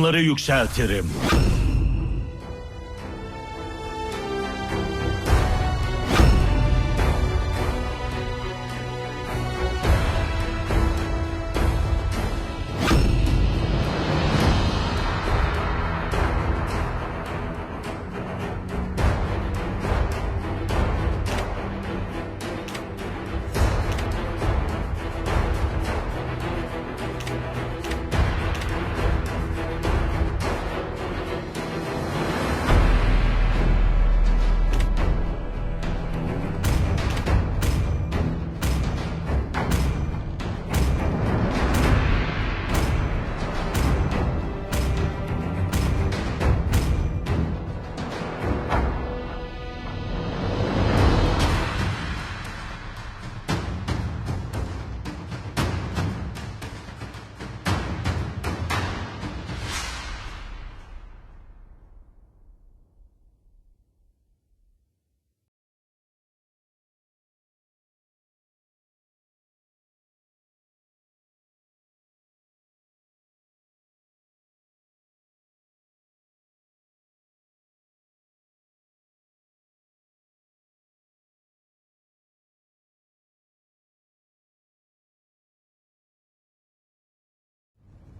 kumları yükseltirim.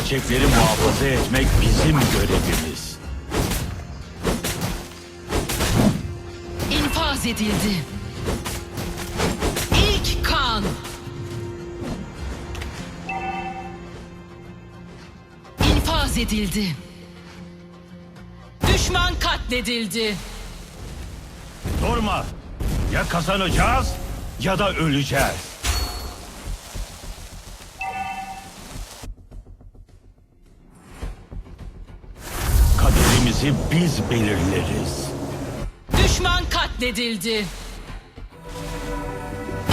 Gerçekleri muhafaza etmek bizim görevimiz. İnfaz edildi. İlk kan. İnfaz edildi. Düşman katledildi. Durma. Ya kazanacağız ya da öleceğiz. Kaderimizi biz belirleriz. Düşman katledildi.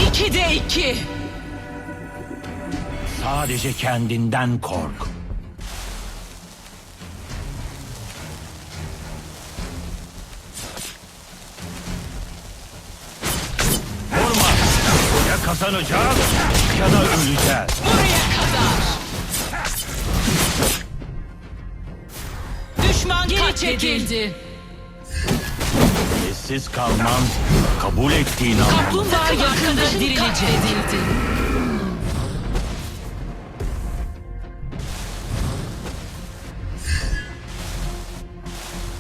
İki de iki. Sadece kendinden kork. Durma. Ya kazanacağız ya da öleceğiz. Buraya katledildi. Sessiz kalman kabul ettiğin anlamda. Kaplumbağa yakında dirilecek.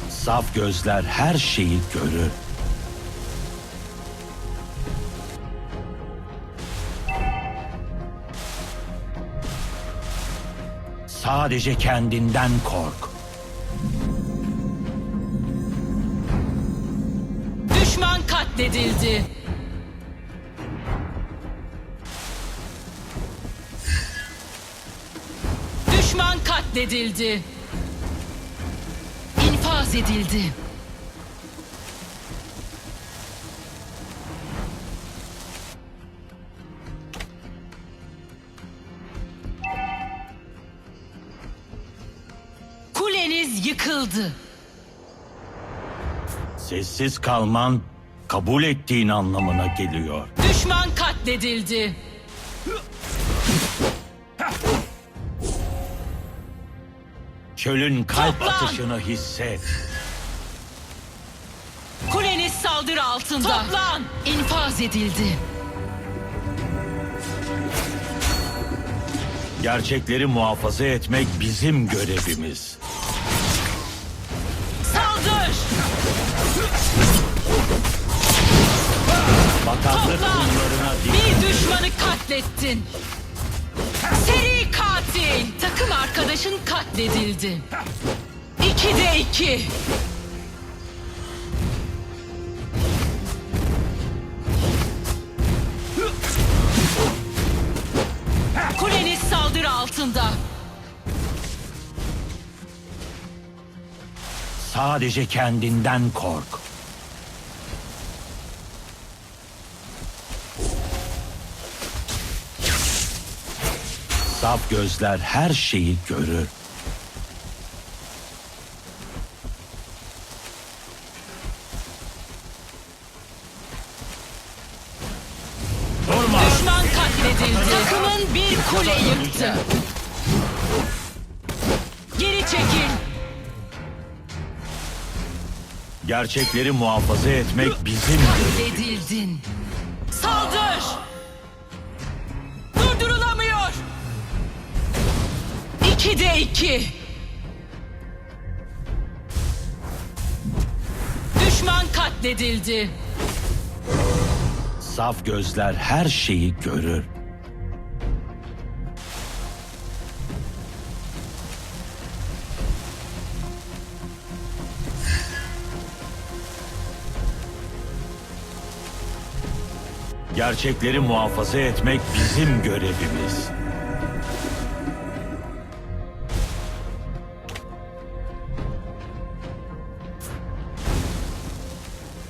Saf gözler her şeyi görür. Sadece kendinden kork. Katledildi. Düşman katledildi. İnfaz edildi. Kuleniz yıkıldı. Sessiz kalman kabul ettiğin anlamına geliyor. Düşman katledildi. Çölün kalp Toplan! atışını hisset. Kuleniz saldırı altında. Toplan! İnfaz edildi. Gerçekleri muhafaza etmek bizim görevimiz. Saldır! Kumlarına dik. Bir düşmanı katlettin. Seri katil. Takım arkadaşın katledildi. İki de iki. Kuleniz saldırı altında. Sadece kendinden kork. Saf gözler her şeyi görür. Durma! Düşman katledildi. Takımın bir kule yıktı. Geri çekil. Gerçekleri muhafaza etmek bizim görevimiz. Katledildin. İki de iki. Düşman katledildi. Saf gözler her şeyi görür. Gerçekleri muhafaza etmek bizim görevimiz.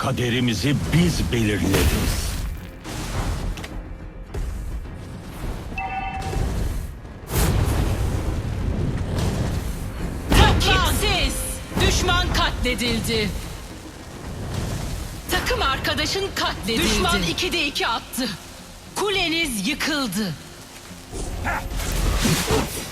Kaderimizi biz belirleriz. Rakitsiz. Düşman katledildi. Takım arkadaşın katledildi. Düşman 2'de 2 attı. Kuleniz yıkıldı.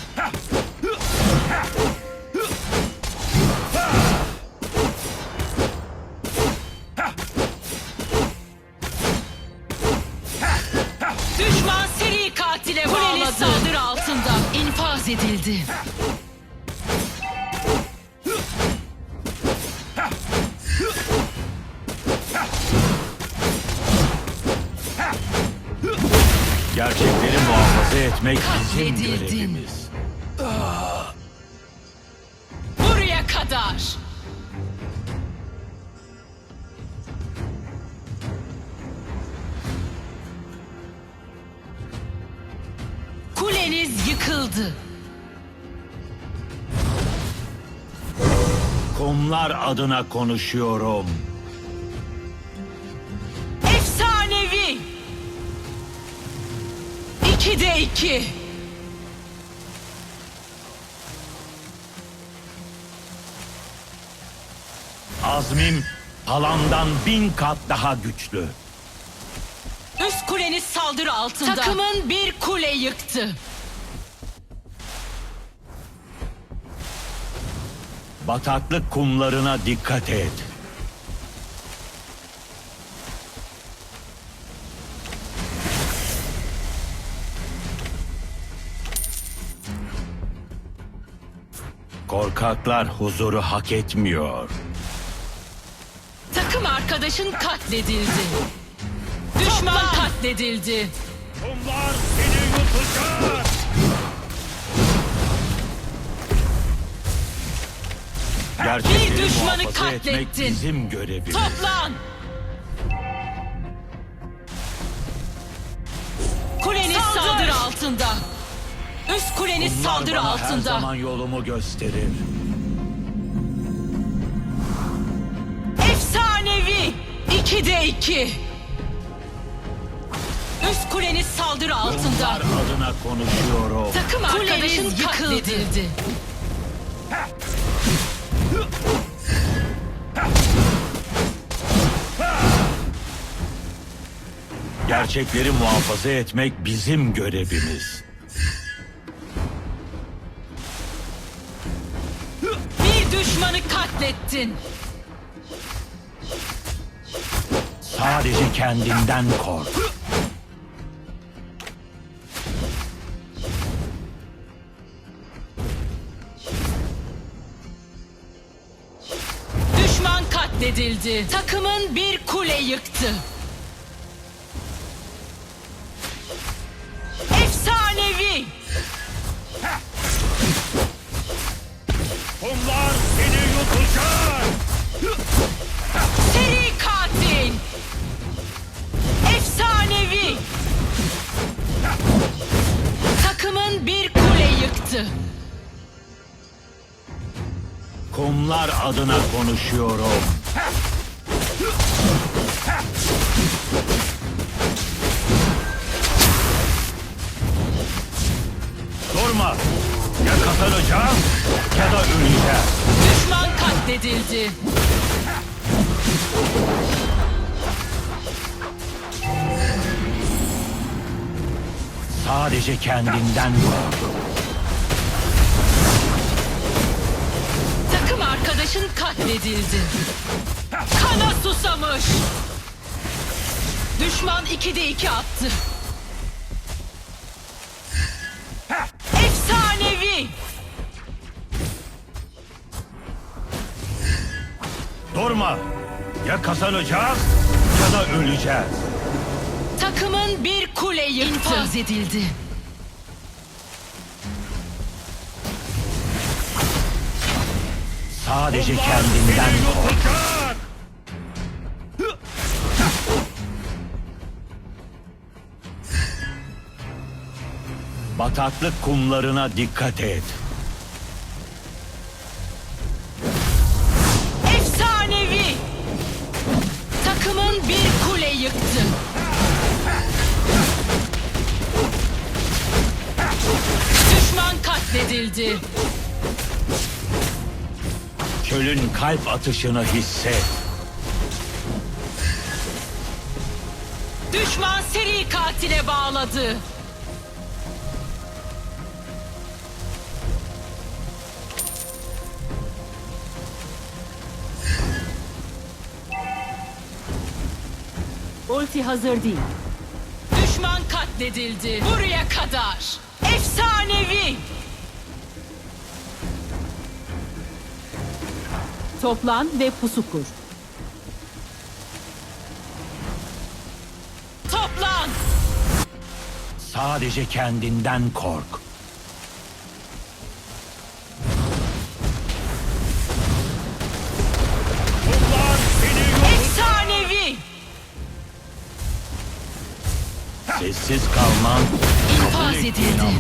bizim görevimiz. Buraya kadar. Kuleniz yıkıldı. Kumlar adına konuşuyorum. Efsanevi. İki de iki. Azmim palandan bin kat daha güçlü. Üst kuleniz saldırı altında. Takımın bir kule yıktı. Bataklık kumlarına dikkat et. Korkaklar huzuru hak etmiyor. Arkadaşın katledildi. Düşman katledildi. Kumlar seni yutacak. Gerçekleri Bir düşmanı muhafaza etmek katlettin. bizim görevimiz. Toplan. Kuleniz saldırı altında. Üst kuleniz Bunlar saldırı bana Her altında. zaman yolumu gösterir. İki de iki. Üst kuleniz saldırı altında. Bunlar adına konuşuyorum. Takım arkadaşın katledildi. Gerçekleri muhafaza etmek bizim görevimiz. Bir düşmanı katlettin. Sadece kendinden kork. Düşman katledildi. Takımın bir kule yıktı. Mavi. Takımın bir kule yıktı. Kumlar adına konuşuyorum. Durma. Ya kazanacağım ya da öleceğim. Düşman katledildi. Sadece kendinden kork. Takım arkadaşın katledildi. Kana susamış. Düşman 2'de 2 attı. Efsanevi. Durma. Ya kazanacağız ya da öleceğiz. Bir kule yıktı. İnfaz edildi. Sadece kendinden kork. Bataklık kumlarına dikkat et. Kalp atışını hisset. Düşman seri katile bağladı. Ulti hazır değil. Düşman katledildi. Buraya kadar. Efsanevi. Toplan ve pusu kur. Toplan. Sadece kendinden kork. Efsanevi. Sessiz kalman İnfaz kabul edildi.